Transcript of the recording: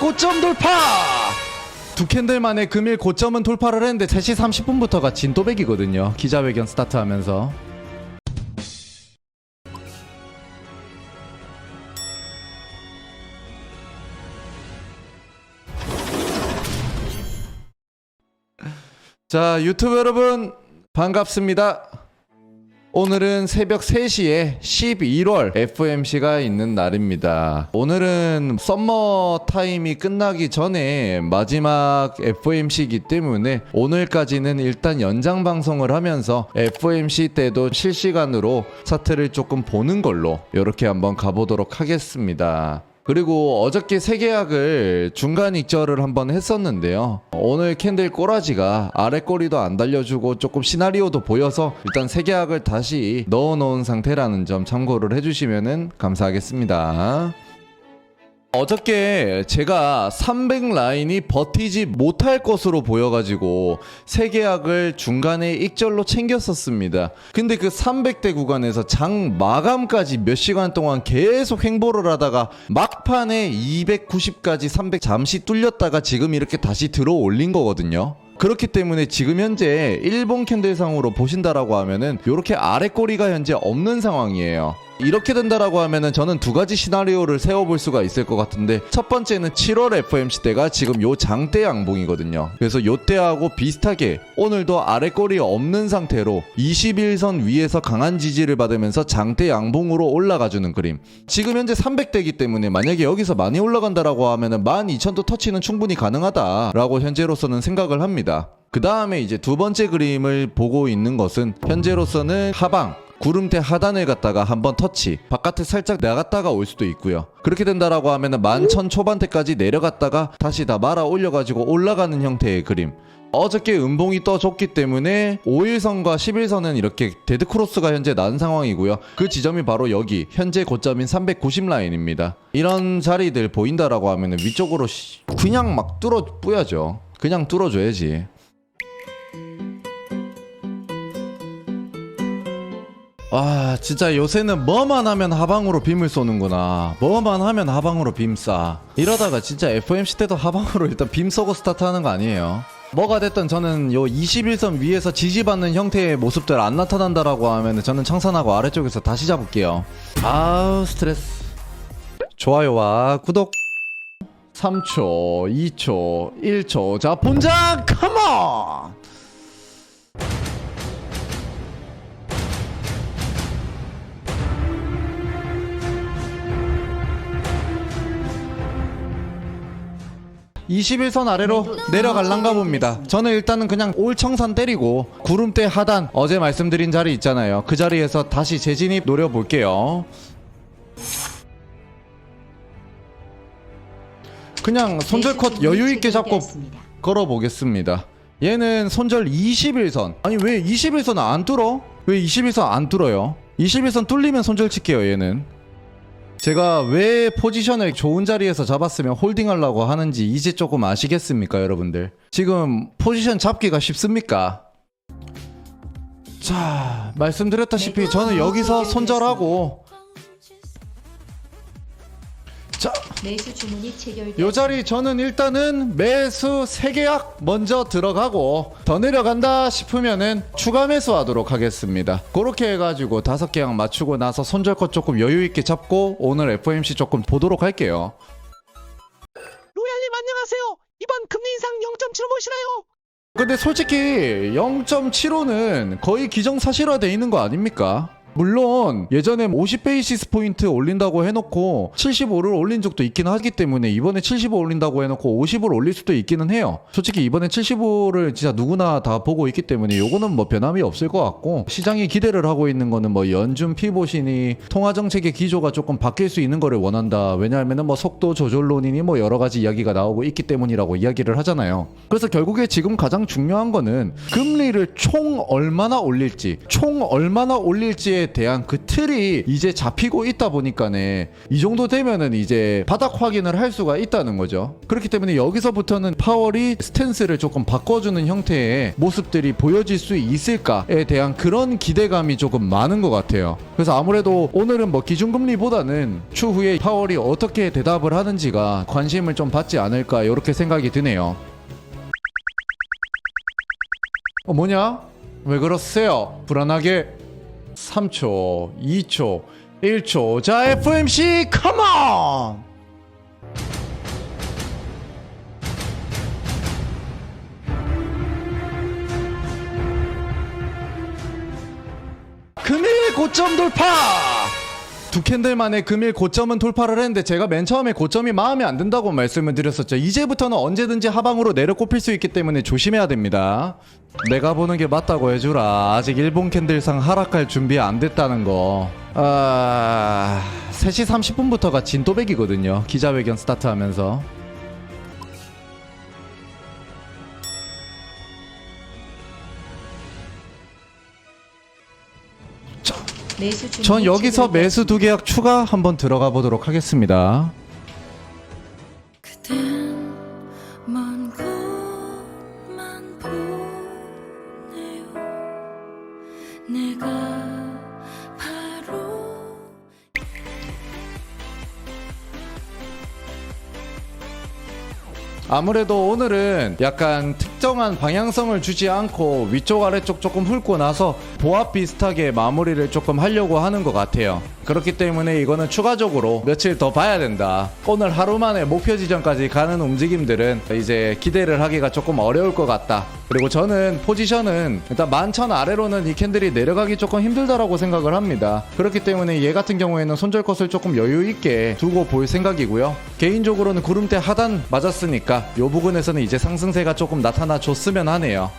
고점 돌파! 두 캔들 만에 금일 고점은 돌파를 했는데 3시 30분부터가 진또백이거든요. 기자회견 스타트하면서. 자, 유튜브 여러분 반갑습니다. 오늘은 새벽 3시에 11월 FMC가 있는 날입니다. 오늘은 썸머 타임이 끝나기 전에 마지막 FMC이기 때문에 오늘까지는 일단 연장 방송을 하면서 FMC 때도 실시간으로 차트를 조금 보는 걸로 이렇게 한번 가보도록 하겠습니다. 그리고 어저께 세계약을 중간 익절을 한번 했었는데요. 오늘 캔들 꼬라지가 아래 꼬리도 안 달려주고 조금 시나리오도 보여서 일단 세계약을 다시 넣어놓은 상태라는 점 참고를 해주시면 감사하겠습니다. 어저께 제가 300 라인이 버티지 못할 것으로 보여가지고 세 계약을 중간에 익절로 챙겼었습니다. 근데 그 300대 구간에서 장 마감까지 몇 시간 동안 계속 횡보를 하다가 막판에 290까지 300 잠시 뚫렸다가 지금 이렇게 다시 들어 올린 거거든요. 그렇기 때문에 지금 현재 일본 캔들상으로 보신다라고 하면은 이렇게 아래 꼬리가 현재 없는 상황이에요. 이렇게 된다라고 하면은 저는 두 가지 시나리오를 세워볼 수가 있을 것 같은데 첫 번째는 7월 FMC 때가 지금 요 장대 양봉이거든요. 그래서 요 때하고 비슷하게 오늘도 아래 꼬리 없는 상태로 21선 위에서 강한 지지를 받으면서 장대 양봉으로 올라가주는 그림. 지금 현재 300대이기 때문에 만약에 여기서 많이 올라간다라고 하면은 12,000도 터치는 충분히 가능하다라고 현재로서는 생각을 합니다. 그 다음에 이제 두 번째 그림을 보고 있는 것은 현재로서는 하방 구름대 하단을 갔다가 한번 터치 바깥에 살짝 나갔다가 올 수도 있고요. 그렇게 된다라고 하면은 만천 초반대까지 내려갔다가 다시 다 말아 올려가지고 올라가는 형태의 그림. 어저께 음봉이 떠줬기 때문에 5일선과 11선은 이렇게 데드크로스가 현재 난 상황이고요. 그 지점이 바로 여기 현재 고점인 390 라인입니다. 이런 자리들 보인다라고 하면은 위쪽으로 씨- 그냥 막 뚫어 뿌야죠 그냥 뚫어줘야지. 와 진짜 요새는 뭐만 하면 하방으로 빔을 쏘는구나. 뭐만 하면 하방으로 빔 쏴 이러다가 진짜 FMC 때도 하방으로 일단 빔 쏘고 스타트하는 거 아니에요? 뭐가 됐든 저는 요 21선 위에서 지지받는 형태의 모습들 안 나타난다라고 하면 저는 청산하고 아래쪽에서 다시 잡을게요. 아우 스트레스. 좋아요와 구독 3초 2초 1초. 자 본장 컴온! (21선) 아래로 내려갈란가 봅니다. 저는 일단은 그냥 올청산 때리고 구름대 하단 어제 말씀드린 자리 있잖아요. 그 자리에서 다시 재진입 노려볼게요 그냥 손절 컷 여유 있게 잡고 걸어 보겠습니다. 얘는 손절 21선. 아니 왜 21선 안 뚫어? 왜 21선 안 뚫어요? 21선 뚫리면 손절 칠게요 얘는. 제가 왜 포지션을 좋은 자리에서 잡았으면 홀딩하려고 하는지 이제 조금 아시겠습니까 여러분들? 지금 포지션 잡기가 쉽습니까? 자 말씀드렸다시피 저는 여기서 손절하고 자 매수 주문이 체결돼 요 자리 저는 일단은 매수 3계약 먼저 들어가고 더 내려간다 싶으면은 추가 매수하도록 하겠습니다. 그렇게 해가지고 다섯 계약 맞추고 나서 손절컷 조금 여유 있게 잡고 오늘 FMC 조금 보도록 할게요. 로얄님 안녕하세요. 이번 금리 인상 0.7 보시나요? 근데 솔직히 0.75는 거의 기정사실화돼 있는 거 아닙니까? 물론 예전에 50베이시스 포인트 올린다고 해놓고 75를 올린 적도 있긴 하기 때문에 이번에 75 올린다고 해놓고 50을 올릴 수도 있기는 해요. 솔직히 이번에 75를 진짜 누구나 다 보고 있기 때문에 요거는 뭐 변함이 없을 것 같고 시장이 기대를 하고 있는 거는 뭐 연준 피봇이니 통화 정책의 기조가 조금 바뀔 수 있는 거를 원한다. 왜냐하면은 뭐 속도 조절론이니 뭐 여러 가지 이야기가 나오고 있기 때문이라고 이야기를 하잖아요. 그래서 결국에 지금 가장 중요한 거는 금리를 총 얼마나 올릴지, 총 얼마나 올릴지에 대한 그 틀이 이제 잡히고 있다 보니까네 이 정도 되면은 이제 바닥 확인을 할 수가 있다는 거죠. 그렇기 때문에 여기서부터는 파월이 스탠스를 조금 바꿔주는 형태의 모습들이 보여질 수 있을까에 대한 그런 기대감이 조금 많은 것 같아요. 그래서 아무래도 오늘은 뭐 기준금리보다는 추후에 파월이 어떻게 대답을 하는지가 관심을 좀 받지 않을까 이렇게 생각이 드네요. 어 뭐냐? 왜 그러세요? 불안하게 3초, 2초, 1초. 자, FMC 컴온! 금일 고점 돌파! 두 캔들 만에 금일 고점은 돌파를 했는데 제가 맨 처음에 고점이 마음에 안 든다고 말씀을 드렸었죠. 이제부터는 언제든지 하방으로 내려 꼽힐 수 있기 때문에 조심해야 됩니다. 내가 보는 게 맞다고 해주라. 아직 일본 캔들상 하락할 준비 안 됐다는 거. 아... 3시 30분부터가 진또백이거든요. 기자회견 스타트하면서. 매수 전 여기서. 매수 두 계약 추가 한번 들어가 보도록 하겠습니다. 그댄 먼 곳만 보네요 내가 바로 아무래도 오늘은 약간 특 정한 방향성을 주지 않고 위쪽 아래쪽 조금 훑고 나서 보합 비슷하게 마무리를 조금 하려고 하는 것 같아요. 그렇기 때문에 이거는 추가적으로 며칠 더 봐야 된다. 오늘 하루 만에 목표 지점까지 가는 움직임들은 이제 기대를 하기가 조금 어려울 것 같다. 그리고 저는 포지션은 일단 만천 아래로는 이 캔들이 내려가기 조금 힘들다라고 생각을 합니다. 그렇기 때문에 얘 같은 경우에는 손절컷을 조금 여유 있게 두고 볼 생각이고요. 개인적으로는 구름대 하단 맞았으니까 이 부분에서는 이제 상승세가 조금 나타 나 줬으면 하네요.